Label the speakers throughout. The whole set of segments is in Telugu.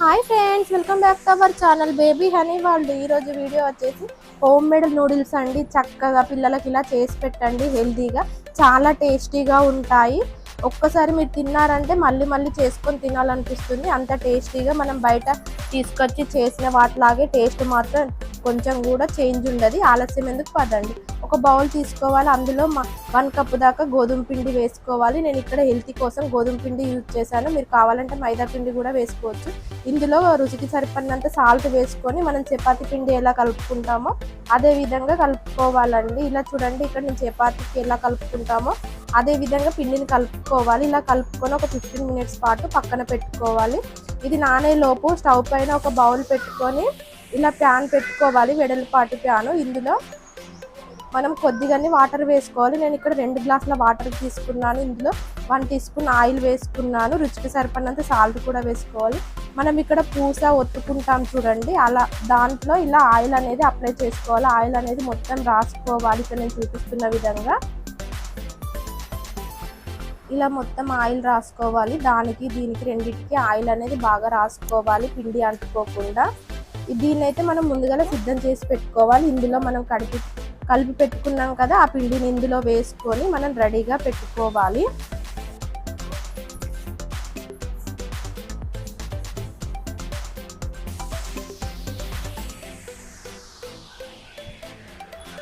Speaker 1: Hi friends welcome back to our channel baby honey వాళ్ళు. ఈరోజు వీడియో వచ్చేసి హోమ్ మేడ్ నూడిల్స్ అండి. చక్కగా పిల్లలకి ఇలా చేసి పెట్టండి హెల్తీగా చాలా టేస్టీగా ఉంటాయి. ఒక్కసారి మీరు తిన్నారంటే మళ్ళీ మళ్ళీ చేసుకొని తినాలనిపిస్తుంది. అంత టేస్టీగా మనం బయట తీసుకొచ్చి చేసిన వాటిలాగే టేస్ట్ మాత్రం కొంచెం కూడా చేంజ్ ఉండదు. ఆలస్యం ఎందుకు పదండి ఒక బౌల్ తీసుకోవాలి అందులో వన్ కప్ దాకా గోధుమ పిండి వేసుకోవాలి. నేను ఇక్కడ హెల్తీ కోసం గోధుమ పిండి యూజ్ చేశాను. మీరు కావాలంటే మైదా పిండి కూడా వేసుకోవచ్చు. ఇందులో రుచికి సరిపడినంత సాల్ట్ వేసుకొని మనం చపాతి పిండి ఎలా కలుపుకుంటామో అదే విధంగా కలుపుకోవాలండి. ఇలా చూడండి ఇక్కడ నేను చపాతీకి ఎలా కలుపుకుంటామో అదే విధంగా పిండిని కలుపుకోవాలి. ఇలా కలుపుకొని ఒక ఫిఫ్టీన్ మినిట్స్ పాటు పక్కన పెట్టుకోవాలి. ఇది నానే లోపు స్టవ్ పైన ఒక బౌల్ పెట్టుకొని ఇలా ప్యాన్ పెట్టుకోవాలి వెడల్పాటి ప్యాను. ఇందులో మనం కొద్దిగానే వాటర్ వేసుకోవాలి. నేను ఇక్కడ రెండు గ్లాసుల వాటర్ తీసుకున్నాను. ఇందులో వన్ టీ స్పూన్ ఆయిల్ వేసుకున్నాను. రుచికి సరిపడినంత సాల్ట్ కూడా వేసుకోవాలి. మనం ఇక్కడ పూస ఒత్తుకుంటాం చూడండి. అలా దాంట్లో ఇలా ఆయిల్ అనేది అప్లై చేసుకోవాలి. ఆయిల్ అనేది మొత్తం రాసుకోవాలి. ఇక్కడ నేను చూపిస్తున్న విధంగా. ఇలా మొత్తం ఆయిల్ రాసుకోవాలి. దానికి దీనికి రెండింటికి ఆయిల్ అనేది బాగా రాసుకోవాలి. పిండి అంటుకోకుండా. దీన్ని అయితే మనం ముందుగానే సిద్ధం చేసి పెట్టుకోవాలి. ఇందులో మనం కడిపి కలిపి పెట్టుకున్నాం కదా ఆ పిండిని ఇందులో వేసుకొని మనం రెడీగా పెట్టుకోవాలి.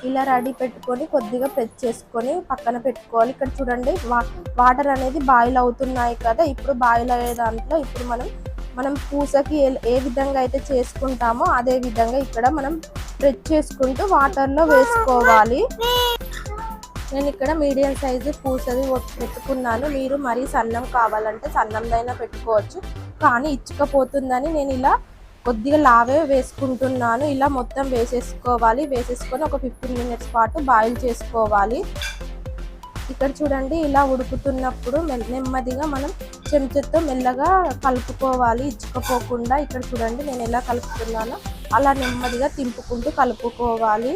Speaker 1: ఇలా రెడీ పెట్టుకొని కొద్దిగా ప్రెస్ చేసుకొని పక్కన పెట్టుకోవాలి. ఇక్కడ చూడండి వాటర్ అనేది బాయిల్ అవుతున్నాయి కదా. ఇప్పుడు బాయిల్ అయ్యే దాంట్లో ఇప్పుడు మనం మనం పూసకి ఏ విధంగా అయితే చేసుకుంటామో అదే విధంగా ఇక్కడ మనం స్ప్రెడ్ చేసుకుంటూ వాటర్లో వేసుకోవాలి. నేను ఇక్కడ మీడియం సైజు పూసది పెట్టుకున్నాను. మీరు మరీ సన్నం కావాలంటే సన్నందైనా పెట్టుకోవచ్చు. కానీ ఇచ్చుకపోతుందని నేను ఇలా కొద్దిగా లావే వేసుకుంటున్నాను. ఇలా మొత్తం వేసేసుకోవాలి. వేసేసుకొని ఒక ఫిఫ్టీన్ మినిట్స్ పాటు బాయిల్ చేసుకోవాలి. ఇక్కడ చూడండి ఇలా ఉడుకుతున్నప్పుడు నెమ్మదిగా మనం చెంచాతో మెల్లగా కలుపుకోవాలి. ఇచ్చుకపోకుండా ఇక్కడ చూడండి నేను ఎలా కలుపుతున్నానో అలా నెమ్మదిగా తింపుకుంటూ కలుపుకోవాలి.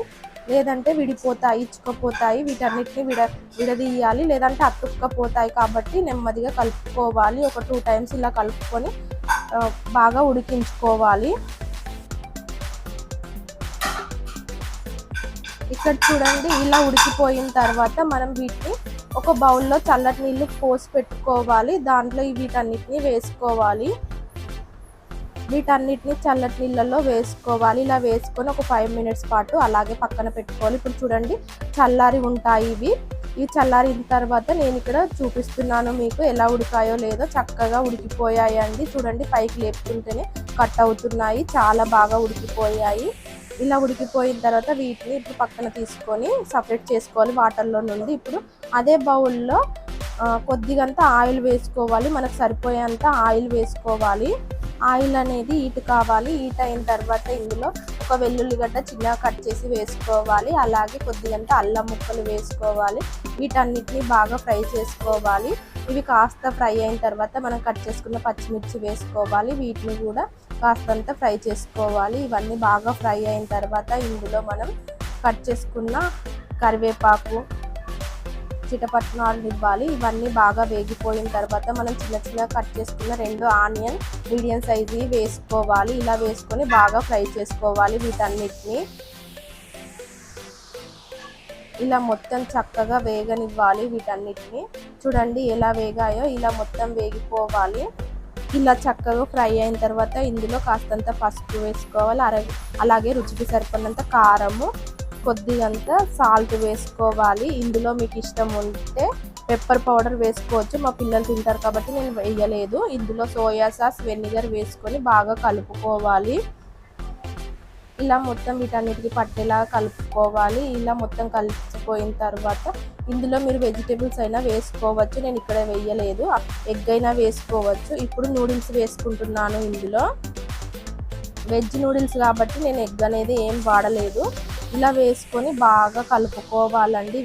Speaker 1: లేదంటే విడిపోతాయి ఇచ్చుకపోతాయి వీటన్నిటిని విడ విడదీయాలి. లేదంటే అతుక్కపోతాయి కాబట్టి నెమ్మదిగా కలుపుకోవాలి. ఒక టూ టైమ్స్ ఇలా కలుపుకొని బాగా ఉడికించుకోవాలి. ఇక్కడ చూడండి ఇలా ఉడికిపోయిన తర్వాత మనం వీటిని ఒక బౌల్లో చల్లటి నీళ్ళు పోసి పెట్టుకోవాలి. దాంట్లో వీటన్నిటిని వేసుకోవాలి. వీటన్నిటిని చల్లటి నీళ్ళల్లో వేసుకోవాలి. ఇలా వేసుకొని ఒక ఫైవ్ మినిట్స్ పాటు అలాగే పక్కన పెట్టుకోవాలి. ఇప్పుడు చూడండి చల్లారి ఉంటాయి ఇవి. ఇవి చల్లారిన తర్వాత నేను ఇక్కడ చూపిస్తున్నాను మీకు ఎలా ఉడికాయో లేదో. చక్కగా ఉడికిపోయాయి అండి చూడండి పైకి లేపుతుంటేనే కట్ అవుతున్నాయి. చాలా బాగా ఉడికిపోయాయి. ఇలా ఉడికిపోయిన తర్వాత వీటిని ఇప్పుడు పక్కన తీసుకొని సపరేట్ చేసుకోవాలి వాటర్లో నుండి. ఇప్పుడు అదే బౌల్లో కొద్దిగంత ఆయిల్ వేసుకోవాలి. మనకు సరిపోయేంత ఆయిల్ వేసుకోవాలి. ఆయిల్ అనేది ఈట్ కావాలి. ఈట్ అయిన తర్వాత ఇందులో ఒక వెల్లుల్లిగడ్డ చిన్నగా కట్ చేసి వేసుకోవాలి. అలాగే కొద్దిగంత అల్లం ముక్కలు వేసుకోవాలి. వీటన్నిటిని బాగా ఫ్రై చేసుకోవాలి. ఇవి కాస్త ఫ్రై అయిన తర్వాత మనం కట్ చేసుకున్న పచ్చిమిర్చి వేసుకోవాలి. వీటిని కూడా కాస్తంత ఫ్రై చేసుకోవాలి. ఇవన్నీ బాగా ఫ్రై అయిన తర్వాత ఇందులో మనం కట్ చేసుకున్న కరివేపాకు చిటపట్నాలు ఇవ్వాలి. ఇవన్నీ బాగా వేగిపోయిన తర్వాత మనం చిన్న చిన్న కట్ చేసుకున్న రెండు ఆనియన్ మీడియం సైజు వేసుకోవాలి. ఇలా వేసుకొని బాగా ఫ్రై చేసుకోవాలి వీటన్నిటిని. ఇలా మొత్తం చక్కగా వేగనివ్వాలి వీటన్నిటిని. చూడండి ఎలా వేగాయో ఇలా మొత్తం వేగిపోవాలి. ఇలా చక్కగా ఫ్రై అయిన తర్వాత ఇందులో కాస్తంత పసుపు వేసుకోవాలి అలాగే రుచికి సరిపడినంత కారము కొద్దిగంత సాల్ట్ వేసుకోవాలి. ఇందులో మీకు ఇష్టం ఉంటే పెప్పర్ పౌడర్ వేసుకోవచ్చు. మా పిల్లలు తింటారు కాబట్టి నేను వేయలేదు. ఇందులో సోయా సాస్ వెనిగర్ వేసుకొని బాగా కలుపుకోవాలి. ఇలా మొత్తం వీటన్నిటికి పట్టేలా కలుపుకోవాలి. ఇలా మొత్తం కలిసిపోయిన తర్వాత ఇందులో మీరు వెజిటేబుల్స్ అయినా వేసుకోవచ్చు. నేను ఇక్కడ వేయలేదు. ఎగ్ అయినా వేసుకోవచ్చు. ఇప్పుడు నూడిల్స్ వేసుకుంటున్నాను ఇందులో. వెజ్ నూడిల్స్ కాబట్టి నేను ఎగ్ అనేది ఏం వాడలేదు. ఇలా వేసుకొని బాగా కలుపుకోవాలండి.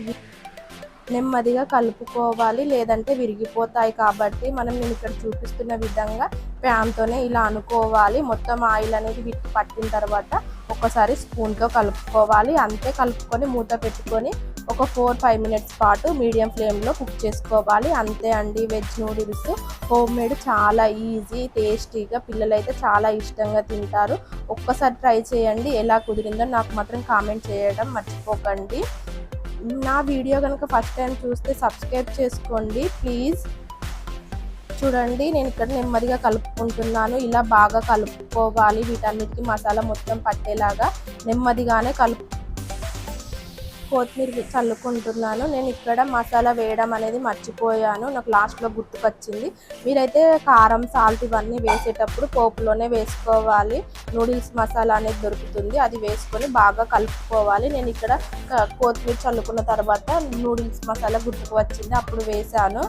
Speaker 1: నెమ్మదిగా కలుపుకోవాలి. లేదంటే విరిగిపోతాయి కాబట్టి మనం నేను ఇక్కడ చూపిస్తున్న విధంగా ప్యాన్తోనే ఇలా అనుకోవాలి. మొత్తం ఆయిల్ అనేది వీటికి పట్టిన తర్వాత ఒకసారి స్పూన్తో కలుపుకోవాలి. అంతే కలుపుకొని మూత పెట్టుకొని ఒక ఫోర్ ఫైవ్ మినిట్స్ పాటు మీడియం ఫ్లేమ్లో కుక్ చేసుకోవాలి. అంతే అండి వెజ్ నూడిల్స్. హోమ్ మేడ్ చాలా ఈజీ టేస్టీగా పిల్లలైతే చాలా ఇష్టంగా తింటారు. ఒక్కసారి ట్రై చేయండి. ఎలా కుదిరిందో నాకు మాత్రం కామెంట్ చేయడం మర్చిపోకండి. నా వీడియో కనుక ఫస్ట్ టైం చూస్తే సబ్స్క్రైబ్ చేసుకోండి. ప్లీజ్ చూడండి నేను ఇక్కడ నెమ్మదిగా కలుపుకుంటున్నాను. ఇలా బాగా కలుపుకోవాలి. వీటన్నిటికీ మసాలా మొత్తం పట్టేలాగా నెమ్మదిగానే కలుపు కొత్తిమీర చల్లుకుంటున్నాను. నేను ఇక్కడ మసాలా వేయడం అనేది మర్చిపోయాను. నాకు లాస్ట్లో గుర్తుకొచ్చింది. మీరైతే కారం సాల్ట్ ఇవన్నీ వేసేటప్పుడు పోపులోనే వేసుకోవాలి. నూడిల్స్ మసాలా అనేది దొరుకుతుంది. అది వేసుకొని బాగా కలుపుకోవాలి. నేను ఇక్కడ కొత్తిమీర చల్లుకున్న తర్వాత నూడిల్స్ మసాలా గుర్తుకు వచ్చింది. అప్పుడు వేసాను.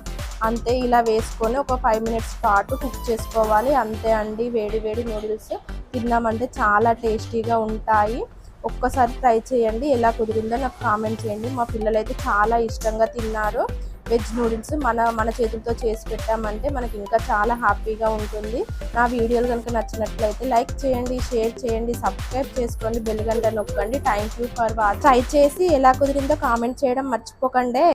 Speaker 1: అంతే ఇలా వేసుకొని ఒక ఫైవ్ మినిట్స్ పాటు కుక్ చేసుకోవాలి. అంతే అండి. వేడి వేడి నూడిల్స్ తిన్నామంటే చాలా టేస్టీగా ఉంటాయి. ఒక్కసారి ట్రై చేయండి. ఎలా కుదిరిందో నాకు కామెంట్ చేయండి. మా పిల్లలు అయితే చాలా ఇష్టంగా తిన్నారు. వెజ్ నూడిల్స్ మన మన చేతులతో చేసి పెట్టామంటే మనకి ఇంకా చాలా హ్యాపీగా ఉంటుంది. నా వీడియోలు కనుక నచ్చినట్లయితే లైక్ చేయండి షేర్ చేయండి సబ్స్క్రైబ్ చేసుకోండి బెల్ గంట నొక్కండి. Thank you for watch try చేసి ఎలా కుదిరిందో కామెంట్ చేయడం మర్చిపోకండి.